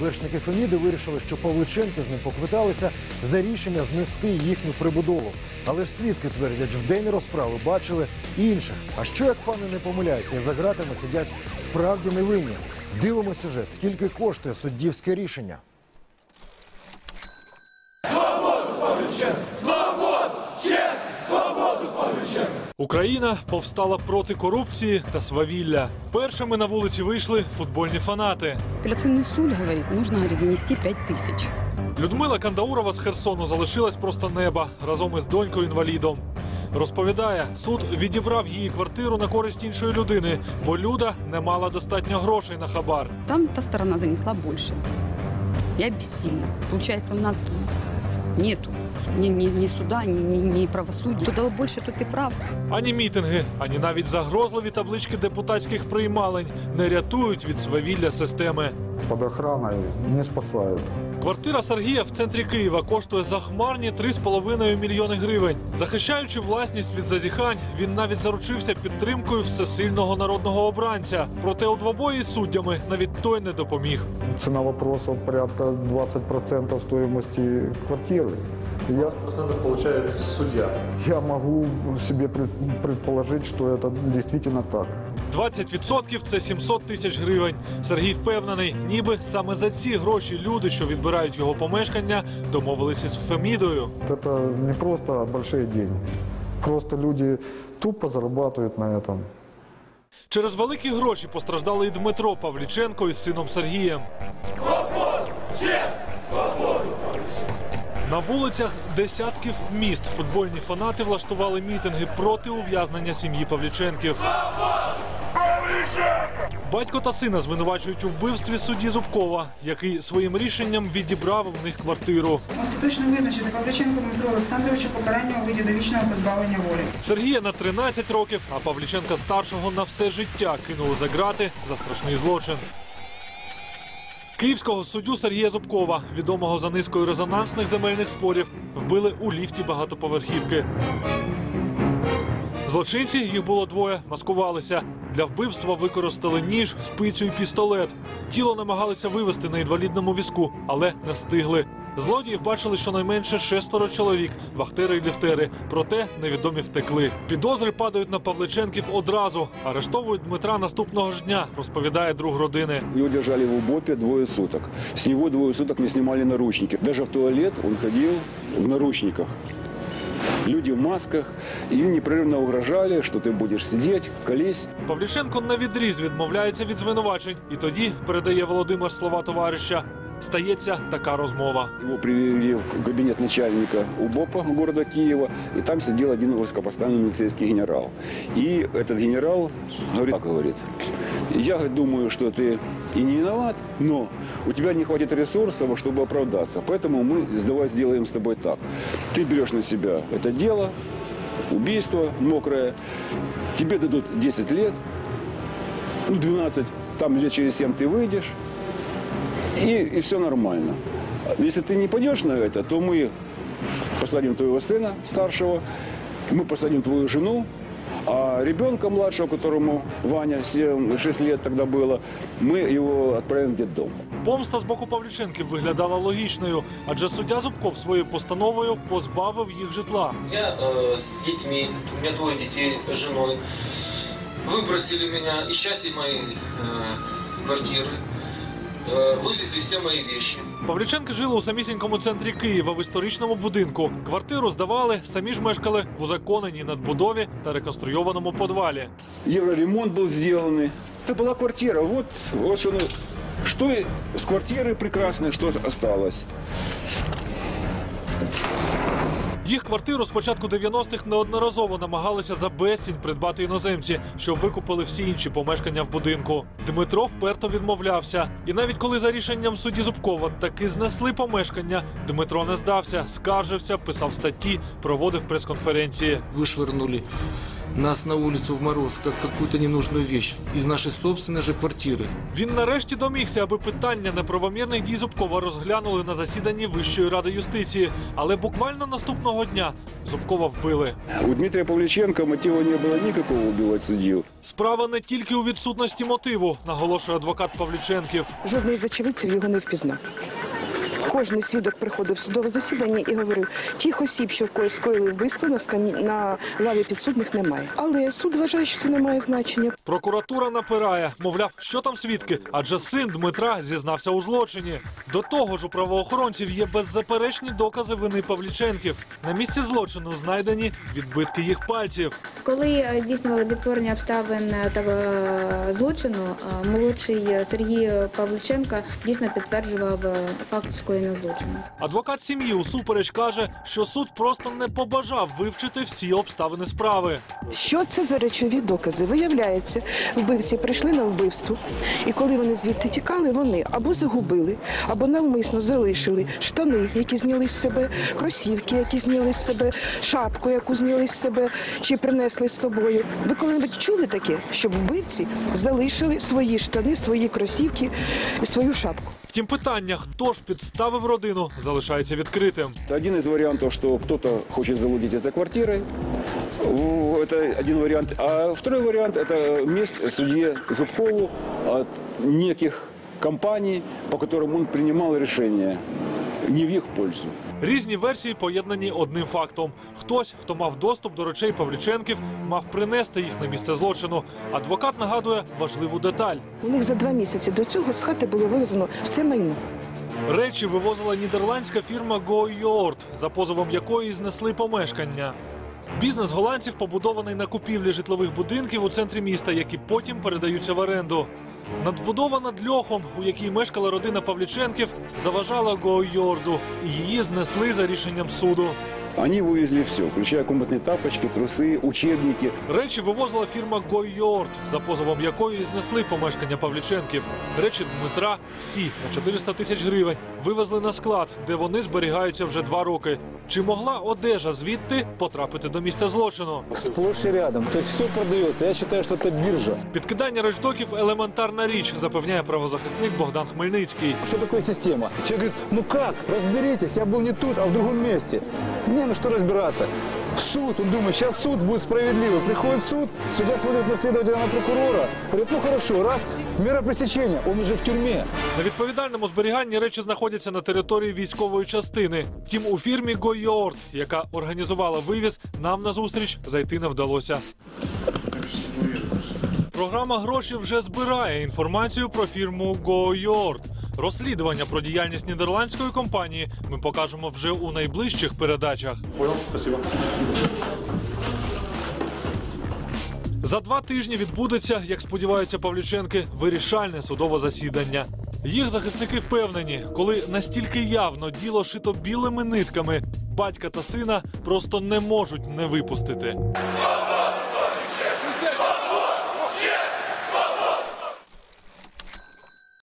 Вершники Феміди вирішили, що Павличенки з ним поквиталися за рішення знести їхню прибудову. Але ж свідки твердять, в день розправи бачили інших. А що як фани не помиляються і за ґратами сидять справді невинні? Дивимо сюжет, скільки коштує суддівське рішення. Україна повстала проти корупції та свавілля. Першими на вулиці вийшли футбольні фанати. Апелляционный суд говорит, нужно говорит, занести 5 тысяч. Людмила Кандаурова з Херсону залишилась просто неба разом із донькою інвалідом. Розповідає, суд відібрав її квартиру на користь іншої людини, бо Люда не мала достатньо грошей на хабар. Там та сторона занесла больше. Я бессильна. Получается, у нас нету Ні, ні, ні суда, ні, ні, ні правосуддя. То дало больше, тот и прав. Ані мітинги, ані навіть загрозливі таблички депутатських приймалень не рятують від свавілля системи. Під охраною не спасают. Квартира Сергія в центрі Києва коштує захмарні 3,5 мільйони гривень. Захищаючи власність від зазіхань, він навіть заручився підтримкою всесильного народного обранця. Проте у двобої з суддями навіть той не допоміг. Цена вопроса порядка 20% стоимости квартиры. Я, процентов получает судья. я могу себе пред- предположить, что это действительно так. 20% – це 700 тисяч гривень. Сергій впевнений, ніби саме за ці гроші люди, що відбирають його помешкання, домовились із Фемідою. Вот Это не просто большие деньги. Просто люди тупо зарабатывают на этом. Через великі гроші постраждали і Дмитро Павліченко із сином Сергієм. На вулицях десятків міст футбольні фанати влаштували мітинги проти ув'язнення сім'ї Павліченків. Батько та сина звинувачують у вбивстві судді Зубкова, який своїм рішенням відібрав у них квартиру. Остаточно визначити Павличенко Дмитру Олександровичу покарання у виді довічного позбавлення волі. Сергія на 13 років, а Павліченка старшого на все життя кинули за грати за страшний злочин. Київського суддю Сергія Зубкова, відомого за низкою резонансних земельних спорів, вбили у ліфті багатоповерхівки. Злочинці, їх було двоє, маскувалися. Для вбивства використали ніж, спицю і пістолет. Тіло намагалися вивезти на інвалідному візку, але не встигли. Злодіїв бачили щонайменше шестеро чоловік, вахтери і ліфтери. Проте невідомі втекли. Підозри падають на Павличенків одразу. Арештовують Дмитра наступного ж дня, розповідає друг родини. Его держали в УБОПе двое суток. С него двое суток не снимали наручники. Даже в туалет он ходил в наручниках. Люди в масках. і непрерывно угрожали, що ти будеш сидіти, колись. Павліченко на відріз відмовляється від звинувачень, і тоді передає Володимир слова товариша. стається така розмова. Його привели в кабінет начальника УБОПа міста Києва, і там сидів один високопоставлений міліцейський генерал. І цей генерал говорить, так, говорить, я думаю, що ти і не виноват, але у тебе не хватит ресурсів, щоб оправдатися. Тому ми давай зробимо з тобою так. Ти береш на себе це діло, убийство мокрое, тебе дадут 10 лет, ну 12, там лет через 7 ты выйдешь, и, и все нормально. Если ты не пойдешь на это, то мы посадим твоего сына старшего, мы посадим твою жену, а ребенка младшего, которому Ваня 7-6 лет тогда было, мы его отправим в детдом. Помста з боку Павліченків виглядала логічною, адже суддя Зубков своєю постановою позбавив їх житла. Я э, с детьми, у меня двое детей с женой, выбросили меня из части моей э, квартиры, э, вывезли все мои вещи. Павліченки жили у самісінькому центрі Києва в історичному будинку. Квартиру здавали, самі ж мешкали в узаконеній надбудові та реконструйованому подвалі. Евроремонт был сделан. Это была квартира. Вот, вот что, ну, что и с квартиры прекрасное, что осталось. Їх квартиру з початку 90-х неодноразово намагалися за безцінь придбати іноземці, щоб викупили всі інші помешкання в будинку. Дмитро вперто відмовлявся. І навіть коли за рішенням судді Зубкова таки знесли помешкання, Дмитро не здався, скаржився, писав статті, проводив прес-конференції. Вышвырнули нас на улицу в мороз, как какую-то ненужную вещь, из нашей собственной же квартиры. Він нарешті домігся, аби питання неправомірних дій Зубкова розглянули на засіданні Вищої ради юстиції. Але буквально наступного дня Зубкова вбили. У Дмитрия Павличенко мотива не было никакого убивать судью. Справа не тільки у відсутності мотиву, наголошує адвокат Павліченків. Жодний з очевидців його не впізнав. Кожний свідок приходив в судове засідання і говорив, тих осіб, що когось скоїли вбивство, на, скам'ї... на лаві підсудних немає. Але суд вважає, що це не має значення. Прокуратура напирає, мовляв, що там свідки, адже син Дмитра зізнався у злочині. До того ж, у правоохоронців є беззаперечні докази вини Павліченків. На місці злочину знайдені відбитки їх пальців. Коли е, здійснювали відтворення обставин е, того е, злочину, молодший Сергій Павличенко дійсно підтверджував факт скоєння злочину. Адвокат сім'ї усупереч каже, що суд просто не побажав вивчити всі обставини справи. Що це за речові докази? Виявляється, вбивці прийшли на вбивство, і коли вони звідти тікали, вони або загубили, або навмисно залишили штани, які зняли з себе, кросівки, які зняли з себе, шапку, яку зняли з себе, чи принесли з собою. Ви коли-небудь чули таке, щоб вбивці залишили свої штани, свої кросівки і свою шапку? Втім, питання, хто ж підставив родину, залишається відкритим. Один из вариантов, что кто-то хочет завладеть этой квартирой. В- Это один вариант. А второй вариант – это месть судье Зубкову от неких компаний, по которым он принимал решения не в их пользу. Різні версії поєднані одним фактом: хтось, хто мав доступ до речей Павліченків, мав принести їх на місце злочину. Адвокат нагадує важливу деталь. У них за два місяці до цього з хати було вивезено все майно. Речі вивозила нідерландська фірма Go Yord, за позовом якої знесли помешкання. Бізнес голландців побудований на купівлі житлових будинків у центрі міста, які потім передаються в оренду. Надбудова над льохом, у якій мешкала родина Павліченків, заважала Гойорду, і її знесли за рішенням суду. Они вывезли все, включая комнатные тапочки, трусы, учебники. Речі вивозила фірма Гойорд, за позовом якої знесли помешкання Павліченків. Речі Дмитра всі на 400 тисяч гривень вивезли на склад, де вони зберігаються вже два роки. Чи могла одежа звідти потрапити до місця злочину? Сплошь и рядом. То есть все продается. Я считаю, что это биржа. Підкидання речдоків елементарна річ, запевняє правозахисник Богдан Хмельницький. Что такое система? Человек говорит, ну как, разберитесь, я был не тут, а в другом месте. Не, ну что разбираться? В суд, он думает, сейчас суд будет справедливый. Приходит суд, судья смотрит на следователя, на прокурора, говорит, ну хорошо, раз, мера пресечения, он уже в тюрьме. На відповідальному зберіганні речі знаходяться на території військової частини. Втім, у фірмі Гойорд, яка організувала вивіз, нам на зустріч зайти не вдалося. Програма гроші вже збирає інформацію про фірму GoYord. Розслідування про діяльність нідерландської компанії ми покажемо вже у найближчих передачах. За два тижні відбудеться, як сподіваються Павліченки, вирішальне судове засідання. Їх захисники впевнені, коли настільки явно діло шито білими нитками, батька та сина просто не можуть не випустити.